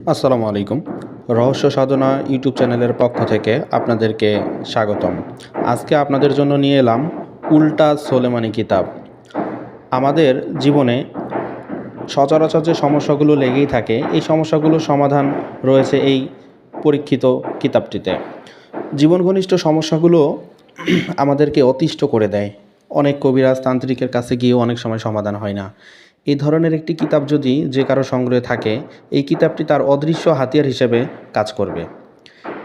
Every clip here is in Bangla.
আসসালামু আলাইকুম। রহস্য সাধনা ইউটিউব চ্যানেলের পক্ষ থেকে আপনাদেরকে স্বাগতম। আজকে আপনাদের জন্য নিয়ে এলাম উল্টা সোলেমানি কিতাব। আমাদের জীবনে সচরাচর যে সমস্যাগুলো লেগেই থাকে, এই সমস্যাগুলোর সমাধান রয়েছে এই পরীক্ষিত কিতাবটিতে। জীবন ঘনিষ্ঠ সমস্যাগুলো আমাদেরকে অতিষ্ঠ করে দেয়। অনেক কবিরাজ তান্ত্রিকের কাছে গিয়েও অনেক সময় সমাধান হয় না। এই ধরনের একটি কিতাব যদি যে কারও সংগ্রহে থাকে, এই কিতাবটি তার অদৃশ্য হাতিয়ার হিসেবে কাজ করবে।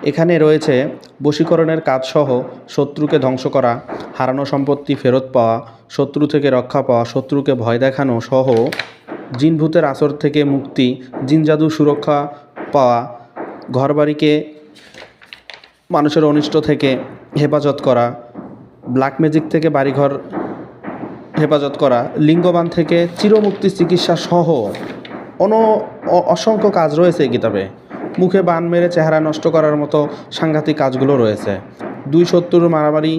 এখানে রয়েছে, বশীকরণের কাজসহ শত্রুকে ধ্বংস করা, হারানো সম্পত্তি ফেরত পাওয়া, শত্রু থেকে রক্ষা পাওয়া, শত্রুকে ভয় দেখানো সহ জিনভূতের আসর থেকে মুক্তি জিন জাদু সুরক্ষা পাওয়া, ঘরবাড়িকে মানুষের অনিষ্ট থেকে হেফাজত করা, ব্ল্যাক ম্যাজিক থেকে বাড়িঘর হেফাজত করা। লিঙ্গবান থেকে চিরমুক্তি চিকিৎসা সহ অন অসংখ্য কাজ রয়েছে এই কিতাবে। মুখে বান মেরে চেহারা নষ্ট করার মতো সাংঘাতিক কাজগুলো রয়েছে। দুই শত্রুর মারামারি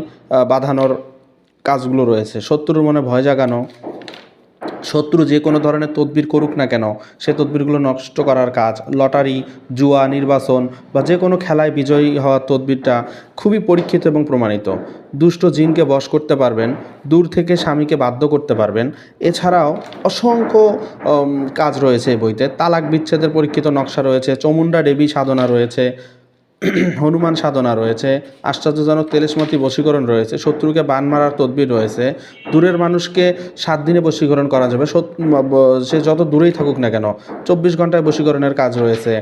বাঁধানোর কাজগুলো রয়েছে। শত্রুর মনে ভয় জাগানো শত্রু যে কোনো ধরনের তদবির করুক না কেন, সে তদবিরগুলো নষ্ট করার কাজ, লটারি, জুয়া, নির্বাচন বা যে কোনো খেলায় বিজয়ী হওয়ার তদবিরটা খুবই পরীক্ষিত এবং প্রমাণিত। দুষ্ট জিনকে বশ করতে পারবেন, দূর থেকে স্বামীকে বাধ্য করতে পারবেন। এছাড়াও অসংখ্য কাজ রয়েছে এই বইতে। তালাক বিচ্ছেদের পরীক্ষিত নকশা রয়েছে, চমুন্ডা দেবী সাধনা রয়েছে হনুমান সাধনা রয়েছে, আশ্চর্যজনক তেলেসমতি বশীকরণ রয়েছে, শত্রুকে বান মারার তদবির রয়েছে, দূরের মানুষকে সাত দিনে বশীকরণ করা যাবে সে যত দূরেই থাকুক না কেন, চব্বিশ ঘন্টায় বশীকরণের কাজ রয়েছে।